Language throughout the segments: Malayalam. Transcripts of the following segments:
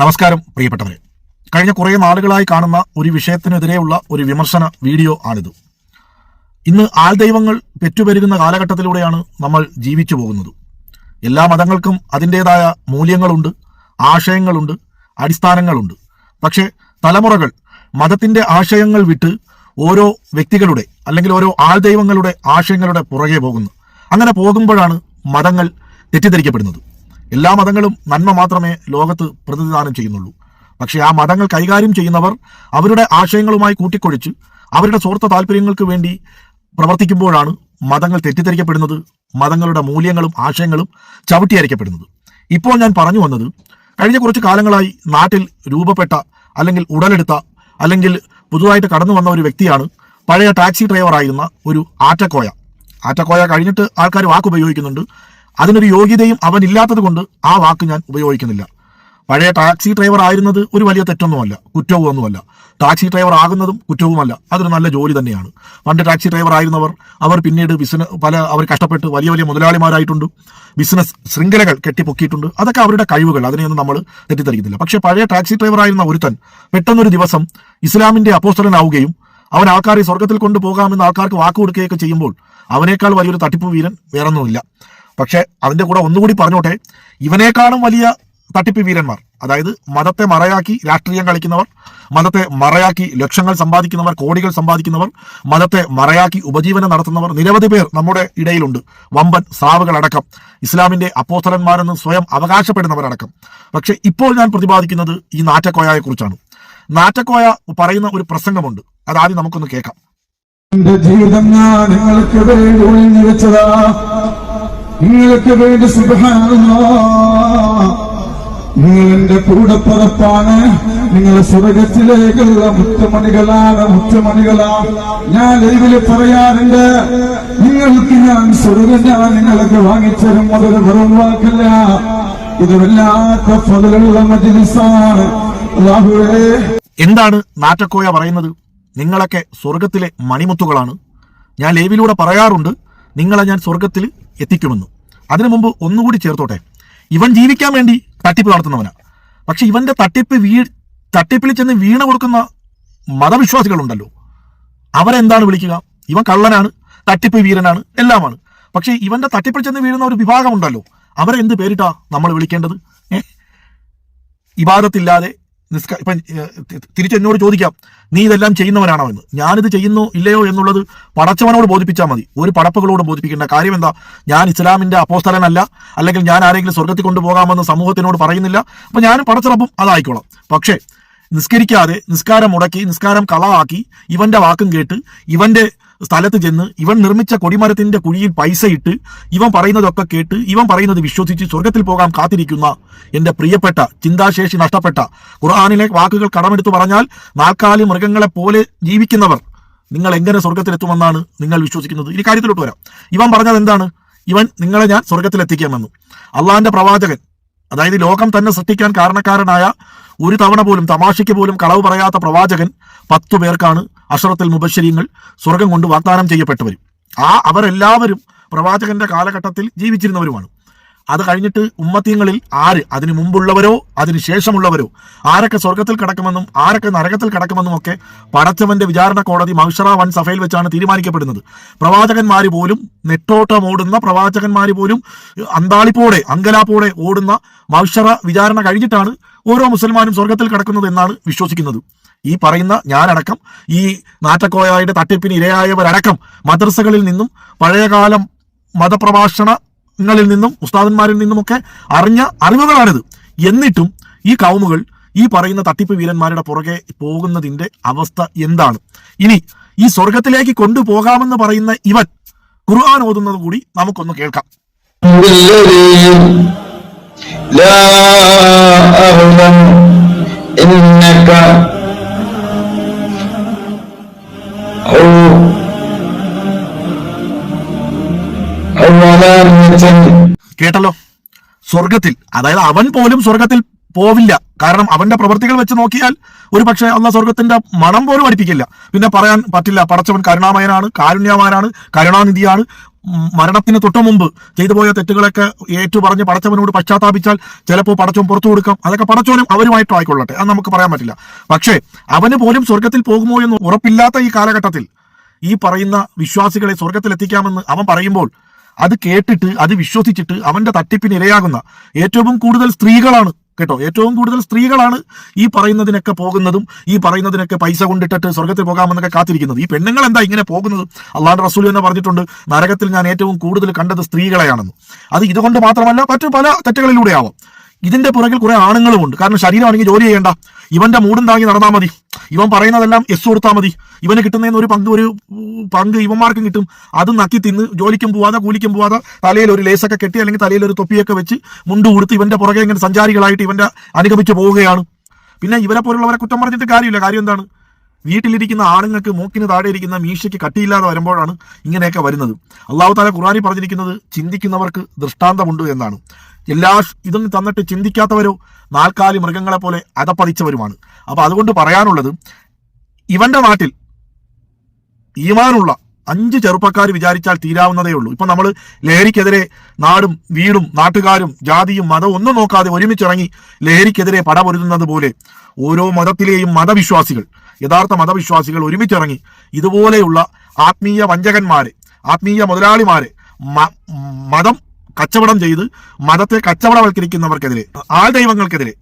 നമസ്കാരം പ്രിയപ്പെട്ടവരെ. കഴിഞ്ഞ കുറേ നാളുകളായി കാണുന്ന ഒരു വിഷയത്തിനെതിരെയുള്ള ഒരു വിമർശന വീഡിയോ ആണിത്. ഇന്ന് ആൾദൈവങ്ങൾ പെറ്റുപെരുകുന്ന കാലഘട്ടത്തിലൂടെയാണ് നമ്മൾ ജീവിച്ചു പോകുന്നത്. എല്ലാ മതങ്ങൾക്കും അതിന്റെതായ മൂല്യങ്ങളുണ്ട് ആശയങ്ങളുണ്ട് അടിസ്ഥാനങ്ങളുണ്ട്. പക്ഷേ തലമുറകൾ മതത്തിന്റെ ആശയങ്ങൾ വിട്ട് ഓരോ വ്യക്തികളുടെ അല്ലെങ്കിൽ ഓരോ ആൾദൈവങ്ങളുടെ ആശയങ്ങളുടെ പുറകെ പോകുന്നു. അങ്ങനെ പോകുമ്പോഴാണ് മതങ്ങൾ തെറ്റിദ്ധരിക്കപ്പെടുന്നത്. എല്ലാ മതങ്ങളും നന്മ മാത്രമേ ലോകത്ത് പ്രതിനിധാനം ചെയ്യുന്നുള്ളൂ. പക്ഷേ ആ മതങ്ങൾ കൈകാര്യം ചെയ്യുന്നവർ അവരുടെ ആശയങ്ങളുമായി കൂട്ടിക്കൊഴിച്ച് അവരുടെ സ്വാർത്ഥ താല്പര്യങ്ങൾക്ക് വേണ്ടി പ്രവർത്തിക്കുമ്പോഴാണ് മതങ്ങൾ തെറ്റിദ്ധരിക്കപ്പെടുന്നത് മതങ്ങളുടെ മൂല്യങ്ങളും ആശയങ്ങളും ചവിട്ടിയരയ്ക്കപ്പെടുന്നത്. ഇപ്പോൾ ഞാൻ പറഞ്ഞു വന്നത് കഴിഞ്ഞ കുറച്ച് കാലങ്ങളായി നാട്ടിൽ രൂപപ്പെട്ട അല്ലെങ്കിൽ ഉടലെടുത്ത അല്ലെങ്കിൽ പുതുതായിട്ട് കടന്നു വന്ന ഒരു വ്യക്തിയാണ് പഴയ ടാക്സി ഡ്രൈവറായിരുന്ന ഒരു ആറ്റക്കോയ. ആറ്റക്കോയ കഴിഞ്ഞിട്ട് ആൾക്കാർ വാക്ക് ഉപയോഗിക്കുന്നുണ്ട് അതിനൊരു യോഗ്യതയും അവൻ ഇല്ലാത്തത് കൊണ്ട് ആ വാക്ക് ഞാൻ ഉപയോഗിക്കുന്നില്ല. പഴയ ടാക്സി ഡ്രൈവർ ആയിരുന്നത് ഒരു വലിയ തെറ്റൊന്നുമല്ല കുറ്റവും ഒന്നുമല്ല. ടാക്സി ഡ്രൈവർ ആകുന്നതും കുറ്റവുമല്ല അതൊരു നല്ല ജോലി തന്നെയാണ്. പണ്ട് ടാക്സി ഡ്രൈവർ ആയിരുന്നവർ അവർ പിന്നീട് ബിസിനസ് പല അവർ കഷ്ടപ്പെട്ട് വലിയ വലിയ മുതലാളിമാരായിട്ടുണ്ട്. ബിസിനസ് ശൃംഖലകൾ കെട്ടിപ്പൊക്കിയിട്ടുണ്ട്. അതൊക്കെ അവരുടെ കഴിവുകൾ അതിനെയൊന്നും നമ്മൾ തെറ്റിദ്ധരിക്കുന്നില്ല. പക്ഷേ പഴയ ടാക്സി ഡ്രൈവർ ആയിരുന്ന ഒരുത്തൻ പെട്ടെന്നൊരു ദിവസം ഇസ്ലാമിന്റെ അപ്പോസ്റ്റലനാവുകയും അവൻ ആൾക്കാരെ സ്വർഗത്തിൽ കൊണ്ടുപോകാമെന്ന് ആൾക്കാർക്ക് വാക്ക് കൊടുക്കുകയൊക്കെ ചെയ്യുമ്പോൾ അവനേക്കാൾ വലിയൊരു തട്ടിപ്പ് വീരൻ വേറൊന്നുമില്ല. പക്ഷെ അതിന്റെ കൂടെ ഒന്നുകൂടി പറഞ്ഞോട്ടെ ഇവനേക്കാളും വലിയ തട്ടിപ്പ് വീരന്മാർ അതായത് മതത്തെ മറയാക്കി രാഷ്ട്രീയം കളിക്കുന്നവർ മതത്തെ മറയാക്കി ലക്ഷങ്ങൾ സമ്പാദിക്കുന്നവർ കോടികൾ സമ്പാദിക്കുന്നവർ മതത്തെ മറയാക്കി ഉപജീവനം നടത്തുന്നവർ നിരവധി പേർ നമ്മുടെ ഇടയിലുണ്ട്. വമ്പൻ സാവുകളടക്കം ഇസ്ലാമിന്റെ അപ്പോസ്തലന്മാരെന്ന് സ്വയം അവകാശപ്പെടുന്നവരടക്കം. പക്ഷെ ഇപ്പോൾ ഞാൻ പ്രതിപാദിക്കുന്നത് ഈ നാറ്റക്കോയയെ കുറിച്ചാണ്. നാറ്റക്കോയ പറയുന്ന ഒരു പ്രസംഗമുണ്ട് അതാദ്യം നമുക്കൊന്ന് കേൾക്കാം. ജീവിതം നിങ്ങൾക്ക് വേണ്ടി നിങ്ങൾക്ക് വേണ്ടി നിങ്ങൾ എന്റെ പറപ്പാണ്. നിങ്ങൾ സ്വർഗത്തിലേക്കുള്ള മുത്തുമണികളാണ് മുത്തമണികളാ. ഞാൻ ലൈവിൽ പറയാറുണ്ട് നിങ്ങൾക്ക് ഞാൻ സ്വർഗം ഞാൻ നിങ്ങൾക്ക് വാങ്ങിച്ചരും അതൊരു വെറും വാക്കല്ല. ഇത് വല്ലാത്ത ഫതിലുള്ള മജിലിസാണ്. എന്താണ് നാറ്റക്കോയ പറയുന്നത്? നിങ്ങളൊക്കെ സ്വർഗത്തിലെ മണിമുത്തുകളാണ്. ഞാൻ ലൈവിലൂടെ പറയാറുണ്ട് നിങ്ങളെ ഞാൻ സ്വർഗത്തിൽ എത്തിക്കുമെന്ന്. അതിനു മുമ്പ് ഒന്നുകൂടി ചേർത്തോട്ടെ. ഇവൻ ജീവിക്കാൻ വേണ്ടി തട്ടിപ്പ് നടത്തുന്നവനാ. പക്ഷെ ഇവന്റെ തട്ടിപ്പ് വീ തട്ടിപ്പിൽ ചെന്ന് വീണ കൊടുക്കുന്ന മതവിശ്വാസികളുണ്ടല്ലോ. അവരെന്താണ് വിളിക്കുക? ഇവൻ കള്ളനാണ് തട്ടിപ്പ് വീരനാണ് എല്ലാമാണ്. പക്ഷെ ഇവന്റെ തട്ടിപ്പിൽ ചെന്ന് വീഴുന്ന ഒരു വിഭാഗമുണ്ടല്ലോ. അവരെ എന്ത് പേരിട്ടാ നമ്മൾ വിളിക്കേണ്ടത്? ഏ? ഇബാദത്തില്ലാതെ നിസ്ക ഇപ്പം തിരിച്ചെന്നോട് ചോദിക്കാം നീ ഇതെല്ലാം ചെയ്യുന്നവനാണോ എന്ന്? ഞാനിത് ചെയ്യുന്നു ഇല്ലയോ എന്നുള്ളത് പടച്ചവനോട് ബോധിപ്പിച്ചാൽ മതി. ഒരു പടപ്പുകളോട് ബോധിപ്പിക്കേണ്ട കാര്യം എന്താ ഞാൻ ഇസ്ലാമിന്റെ അപ്പോസ്തലനല്ല. അല്ലെങ്കിൽ ഞാൻ ആരെങ്കിലും സ്വർഗത്തിൽ കൊണ്ടുപോകാമെന്ന് സമൂഹത്തിനോട് പറയുന്നില്ല. അപ്പം ഞാനും പടച്ചറപ്പും അതായിക്കോളാം. പക്ഷേ നിസ്കരിക്കാതെ നിസ്കാരം മുടക്കി നിസ്കാരം കളവാക്കി ഇവന്റെ വാക്കും കേട്ട് ഇവന്റെ സ്ഥലത്ത് ചെന്ന് ഇവൻ നിർമ്മിച്ച കൊടിമരത്തിന്റെ കുഴിയിൽ പൈസ ഇട്ട് ഇവൻ പറയുന്നതൊക്കെ കേട്ട് ഇവൻ പറയുന്നത് വിശ്വസിച്ച് സ്വർഗത്തിൽ പോകാൻ കാത്തിരിക്കുന്ന എന്റെ പ്രിയപ്പെട്ട ചിന്താശേഷി നഷ്ടപ്പെട്ട ഖുർആാനിലെ വാക്കുകൾ കടമെടുത്തു പറഞ്ഞാൽ നാൽക്കാലി മൃഗങ്ങളെ പോലെ ജീവിക്കുന്നവർ നിങ്ങൾ എങ്ങനെ സ്വർഗത്തിലെത്തുമെന്നാണ് നിങ്ങൾ വിശ്വസിക്കുന്നത്? ഇനി കാര്യത്തിലോട്ട് വരാം. ഇവൻ പറഞ്ഞത് എന്താണ്? ഇവൻ നിങ്ങളെ ഞാൻ സ്വർഗത്തിലെത്തിക്കാമെന്നു. അള്ളാഹിന്റെ പ്രവാചകൻ അതായത് ലോകം തന്നെ സൃഷ്ടിക്കാൻ കാരണക്കാരനായ ഒരു തവണ പോലും തമാശയ്ക്ക് പോലും കളവ് പറയാത്ത പ്രവാചകൻ പത്തു പേർക്കാണ് അഷറത്തിൽ മുബശ്ശരിങ്ങൾ സ്വർഗം കൊണ്ട് വാഗ്ദാനം ചെയ്യപ്പെട്ടവരും. ആ അവരെല്ലാവരും പ്രവാചകന്റെ കാലഘട്ടത്തിൽ ജീവിച്ചിരുന്നവരുമാണ്. അത് കഴിഞ്ഞിട്ട് ഉമ്മത്തിങ്ങളിൽ ആര് അതിനു മുമ്പുള്ളവരോ അതിനു ശേഷമുള്ളവരോ ആരൊക്കെ സ്വർഗത്തിൽ കിടക്കുമെന്നും ആരൊക്കെ നരകത്തിൽ കിടക്കുമെന്നും ഒക്കെ പടച്ചവന്റെ വിചാരണ കോടതി മൗഷറ വൻ സഭയിൽ വെച്ചാണ് തീരുമാനിക്കപ്പെടുന്നത്. പ്രവാചകന്മാർ പോലും നെട്ടോട്ടം ഓടുന്ന പ്രവാചകന്മാർ പോലും അന്താളിപ്പോടെ അങ്കലാപ്പോടെ ഓടുന്ന മൗഷറ വിചാരണ കഴിഞ്ഞിട്ടാണ് ഓരോ മുസൽമാനും സ്വർഗത്തിൽ കിടക്കുന്നത് എന്നാണ് വിശ്വസിക്കുന്നത്. ഈ പറയുന്ന ഞാനടക്കം ഈ നാറ്റക്കോയായുടെ തട്ടിപ്പിന് ഇരയായവരടക്കം മദ്രസകളിൽ നിന്നും പഴയകാലം മതപ്രഭാഷണങ്ങളിൽ നിന്നും ഉസ്താദന്മാരിൽ നിന്നുമൊക്കെ അറിഞ്ഞ അറിവുകളാണിത്. എന്നിട്ടും ഈ കൗമുകൾ ഈ പറയുന്ന തട്ടിപ്പ് വീരന്മാരുടെ പുറകെ പോകുന്നതിന്റെ അവസ്ഥ എന്താണ്? ഇനി ഈ സ്വർഗത്തിലേക്ക് കൊണ്ടുപോകാമെന്ന് പറയുന്ന ഇവൻ ഖുർആൻ ഓതുന്നത് കൂടി നമുക്കൊന്ന് കേൾക്കാം. കേട്ടല്ലോ? സ്വർഗത്തിൽ അതായത് അവൻ പോലും സ്വർഗത്തിൽ പോവില്ല. കാരണം അവന്റെ പ്രവൃത്തികൾ വെച്ച് നോക്കിയാൽ ഒരു പക്ഷേ അല്ല സ്വർഗത്തിന്റെ മണം പോലും അടിപ്പിക്കില്ല. പിന്നെ പറയാൻ പറ്റില്ല പടച്ചവൻ കരുണാമയനാണ് കാരുണ്യവാനാണ് കരുണാനിധിയാണ്. മരണത്തിന് തൊട്ടു മുമ്പ് ചെയ്തു പോയ തെറ്റുകളൊക്കെ ഏറ്റു പറഞ്ഞ് പടച്ചവനോട് പശ്ചാത്താപിച്ചാൽ ചിലപ്പോൾ പടച്ചവൻ പുറത്തു കൊടുക്കാം. അതൊക്കെ പടച്ചവനും അവരുമായിട്ട് ആയിക്കൊള്ളട്ടെ. അത് നമുക്ക് പറയാൻ പറ്റില്ല. പക്ഷേ അവന് പോലും സ്വർഗത്തിൽ പോകുമോ എന്ന് ഉറപ്പില്ലാത്ത ഈ കാലഘട്ടത്തിൽ ഈ പറയുന്ന വിശ്വാസികളെ സ്വർഗത്തിൽ എത്തിക്കാമെന്ന് അവൻ പറയുമ്പോൾ അത് കേട്ടിട്ട് അത് വിശ്വസിച്ചിട്ട് അവന്റെ തട്ടിപ്പിന് ഇരയാകുന്ന ഏറ്റവും കൂടുതൽ സ്ത്രീകളാണ് കേട്ടോ. ഏറ്റവും കൂടുതൽ സ്ത്രീകളാണ് ഈ പറയുന്നതിനൊക്കെ പോകുന്നതും ഈ പറയുന്നതിനൊക്കെ പൈസ കൊണ്ടിട്ടിട്ട് സ്വർഗത്തിൽ പോകാമെന്നൊക്കെ കാത്തിരിക്കുന്നത്. ഈ പെണ്ണുങ്ങൾ എന്താ ഇങ്ങനെ പോകുന്നത്? അള്ളാഹ് റസൂൽ എന്ന് പറഞ്ഞിട്ടുണ്ട് നരകത്തിൽ ഞാൻ ഏറ്റവും കൂടുതൽ കണ്ടത് സ്ത്രീകളെയാണെന്ന്. അത് ഇതുകൊണ്ട് മാത്രമല്ല മറ്റു പല തെറ്റുകളിലൂടെ ആവാം ഇതിന്റെ പുറകിൽ കുറെ ആണുങ്ങളുമുണ്ട്. കാരണം ശരീരമാണെങ്കിൽ ജോലി ചെയ്യേണ്ട. ഇവന്റെ മൂടും താങ്ങി നടന്നാൽ മതി. ഇവൻ പറയുന്നതെല്ലാം എസ് കൊടുത്താൽ മതി. ഇവന് കിട്ടുന്നതിന് ഒരു പങ്ക് ഒരു പങ്ക് ഇവന്മാർക്കും കിട്ടും. അത് നക്കി തിന്ന് ജോലിക്കും പോവാതെ കൂലിക്കും പോവാതെ തലയിൽ ഒരു ലേസൊക്കെ കെട്ടി അല്ലെങ്കിൽ തലയിൽ ഒരു തൊപ്പിയൊക്കെ വെച്ച് മുണ്ട് കൊടുത്ത് ഇവന്റെ പുറകെ ഇങ്ങനെ സഞ്ചാരികളായിട്ട് ഇവന്റെ അനുഗമിച്ച് പോവുകയാണ്. പിന്നെ ഇവരെ പോലുള്ളവരെ കുറ്റം പറഞ്ഞിട്ട് കാര്യമില്ല. കാര്യം എന്താണ്? വീട്ടിലിരിക്കുന്ന ആണുങ്ങൾക്ക് മൂക്കിന് താഴെ ഇരിക്കുന്ന മീശയ്ക്ക് കട്ടിയില്ലാതെ വരുമ്പോഴാണ് ഇങ്ങനെയൊക്കെ വരുന്നത്. അള്ളാഹു താല ഖുറാനി പറഞ്ഞിരിക്കുന്നത് ചിന്തിക്കുന്നവർക്ക് ദൃഷ്ടാന്തമുണ്ട് എന്നാണ്. എല്ലാ ഇതൊന്നും തന്നിട്ട് ചിന്തിക്കാത്തവരോ നാൽക്കാലി മൃഗങ്ങളെ പോലെ അതപ്പതിച്ചവരുമാണ് അപ്പൊ അതുകൊണ്ട് പറയാനുള്ളത് ഇവന്റെ നാട്ടിൽ ഈമാനുള്ള അഞ്ച് ചെറുപ്പക്കാർ വിചാരിച്ചാൽ തീരാവുന്നതേ ഉള്ളൂ. ഇപ്പൊ നമ്മൾ ലഹരിക്കെതിരെ നാടും വീടും നാട്ടുകാരും ജാതിയും മതവും ഒന്നും നോക്കാതെ ഒരുമിച്ചിറങ്ങി ലഹരിക്കെതിരെ പടപൊരുതുന്നത് പോലെ ഓരോ മതത്തിലെയും മതവിശ്വാസികൾ യഥാർത്ഥ മതവിശ്വാസികൾ ഒരുമിച്ചിറങ്ങി ഇതുപോലെയുള്ള ആത്മീയ വഞ്ചകന്മാരെ ആത്മീയ മുതലാളിമാരെ മതം കച്ചവടം ചെയ്ത് മതത്തെ കച്ചവടവൽക്കരിക്കുന്നവർക്കെതിരെ ആൾ ദൈവങ്ങൾക്കെതിരെ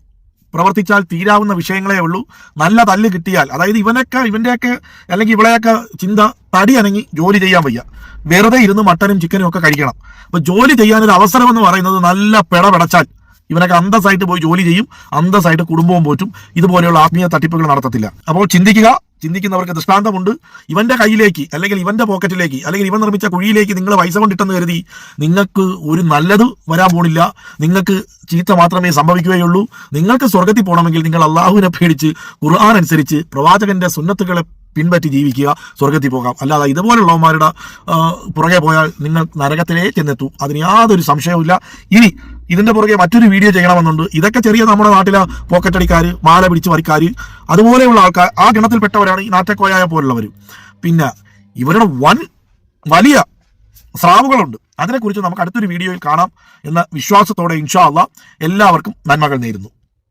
പ്രവർത്തിച്ചാൽ തീരാവുന്ന വിഷയങ്ങളേ ഉള്ളൂ. നല്ല തല്ല് കിട്ടിയാൽ അതായത് ഇവനൊക്കെ ഇവന്റെയൊക്കെ അല്ലെങ്കിൽ ഇവളെയൊക്കെ ചിന്ത തടി അനങ്ങി ജോലി ചെയ്യാൻ വയ്യ. വെറുതെ ഇരുന്ന് മട്ടനും ചിക്കനും ഒക്കെ കഴിക്കണം. അപ്പൊ ജോലി ചെയ്യാനൊരു അവസരം എന്ന് പറയുന്നത് നല്ല പിട പിടച്ചാൽ ഇവനൊക്കെ അന്തസ്സായിട്ട് പോയി ജോലി ചെയ്യും അന്തസ്സായിട്ട് കുടുംബവും പോറ്റും. ഇതുപോലെയുള്ള ആത്മീയ തട്ടിപ്പുകൾ നടത്തത്തില്ല. അപ്പോൾ ചിന്തിക്കുക ചിന്തിക്കുന്നവർക്ക് ദൃഷ്ടാന്തമുണ്ട്. ഇവന്റെ കയ്യിലേക്ക് അല്ലെങ്കിൽ ഇവന്റെ പോക്കറ്റിലേക്ക് അല്ലെങ്കിൽ ഇവൻ നിർമ്മിച്ച കുഴിയിലേക്ക് നിങ്ങൾ പൈസ കൊണ്ടിട്ടെന്ന് കരുതി നിങ്ങൾക്ക് ഒരു നല്ലത് വരാൻ പോണില്ല. നിങ്ങൾക്ക് ചീത്ത മാത്രമേ സംഭവിക്കുകയുള്ളൂ. നിങ്ങൾക്ക് സ്വർഗത്തിൽ പോകണമെങ്കിൽ നിങ്ങൾ അള്ളാഹുവിനെ പേടിച്ച് ഖുർആൻ അനുസരിച്ച് പ്രവാചകന്റെ സുന്നത്തുകളെ പിൻപറ്റി ജീവിക്കുക സ്വർഗത്തിൽ പോകാം. അല്ലാതെ ഇതുപോലുള്ളവന്മാരുടെ പുറകെ പോയാൽ നിങ്ങൾ നരകത്തിലേ ചെന്നെത്തും. അതിന് യാതൊരു സംശയവുമില്ല. ഇനി ഇതിന്റെ പുറകെ മറ്റൊരു വീഡിയോ ചെയ്യണമെന്നുണ്ട്. ഇതൊക്കെ ചെറിയ നമ്മുടെ നാട്ടിലെ പോക്കറ്റടിക്കാർ മാല പിടിച്ച് വരിക്കാർ അതുപോലെയുള്ള ആൾക്കാർ ആ ഗണത്തിൽപ്പെട്ടവരാണ് ഈ നാറ്റക്കോയായ പോലുള്ളവർ പിന്നെ ഇവരുടെ വൻ വലിയ സ്രാവുകളുണ്ട്. അതിനെക്കുറിച്ച് നമുക്ക് അടുത്തൊരു വീഡിയോയിൽ കാണാം എന്ന വിശ്വാസത്തോടെ ഇൻഷാ അല്ല എല്ലാവർക്കും നന്മകൾ നേരുന്നു.